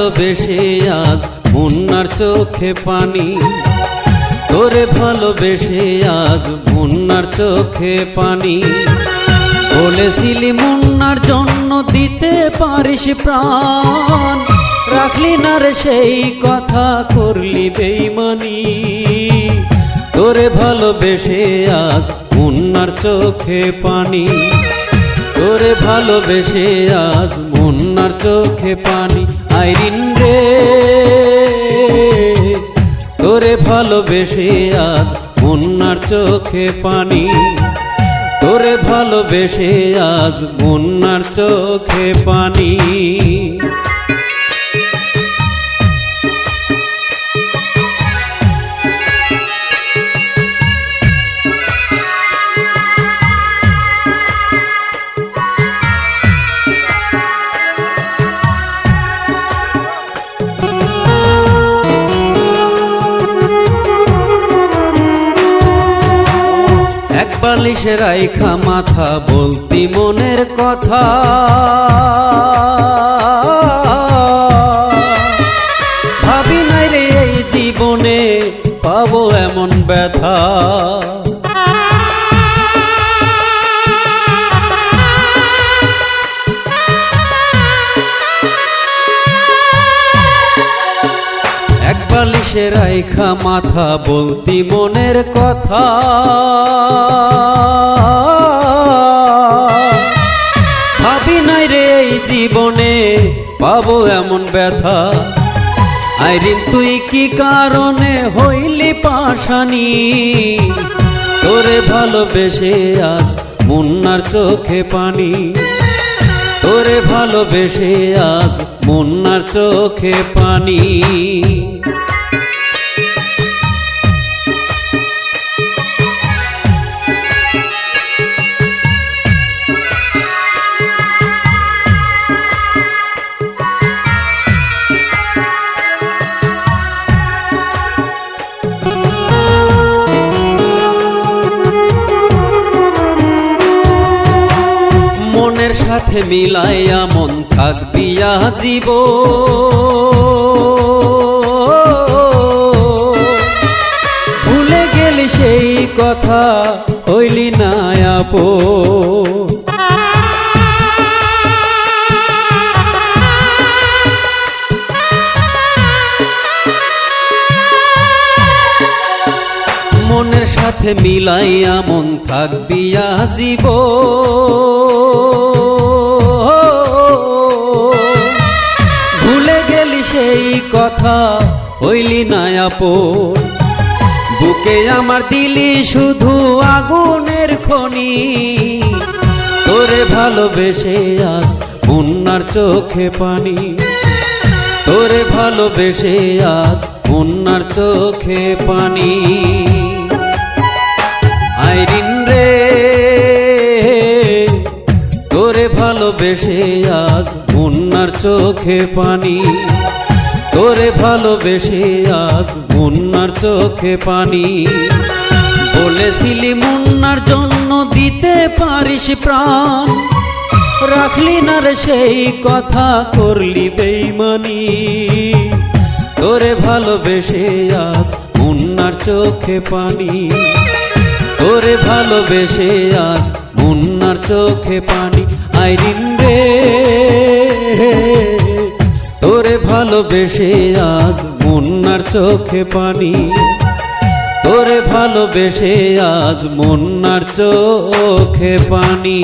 ভালোবেসে আজ মুন্নার চোখে পানি। তোরে ভালোবেসে আজ মুন্নার চোখে পানি। বলেছিলি মুন্নার জন্য দিতে পারিস প্রাণ। রাখলি না রে সেই কথা, করলি বেইমানি। তোরে ভালোবেসে আজ মুন্নার চোখে পানি। তোরে ভালোবেসে আজ মুন্নার চোখে পানি। আইরিন রে। তোরে ভালোবেসে আজ মুন্নার চোখে পানি। তোরে ভালোবেসে আজ মুন্নার চোখে পানি। বালিশে রাইখা মাথা বলতি মনের কথা। ভাবি নাই রে এই জীবনে পাবো এমন ব্যথা। বালিশে রাইখা মাথা বলতি মনের কথা। ভাবি নাই রে এই জীবনে পাবো এমন ব্যথা। আইরিন তুই কি কারণে হইলি পাশানি তোরে ভালোবেসে আজ মুন্নার চোখে পানি। তোরে ভালোবেসে আজ মুন্নার চোখে পানি। সাথে মিলাইয়া মন থাকবি জীব ভুলে গেলি সেই কথা, হইলি না আপো। মনের সাথে মিলাইয়া মন থাকবি জীব সেই কথা হইলি না আপন। বুকে আমার দিলি শুধু আগুনের খনি। তোরে ভালোবেসে আজ মুন্নার চোখে পানি। তোরে ভালোবেসে আজ মুন্নার চোখে পানি। আইরিন রে, তোরে ভালোবেসে আজ মুন্নার চোখে পানি। তোরে ভালোবেসে আজ মুন্নার চোখে পানি। বলেছিলি মুন্নার জন্য দিতে পারিস প্রাণ। রাখলি না রে সেই কথা, করলি বেইমানি। তোরে ভালোবেসে আজ মুন্নার চোখে পানি। তোরে ভালোবেসে আজ মুন্নার চোখে পানি। আইরিন রে। তোরে ভালোবেসে আজ মুন্নার চোখে পানি। তোরে ভালোবেসে আজ মুন্নার চোখে পানি।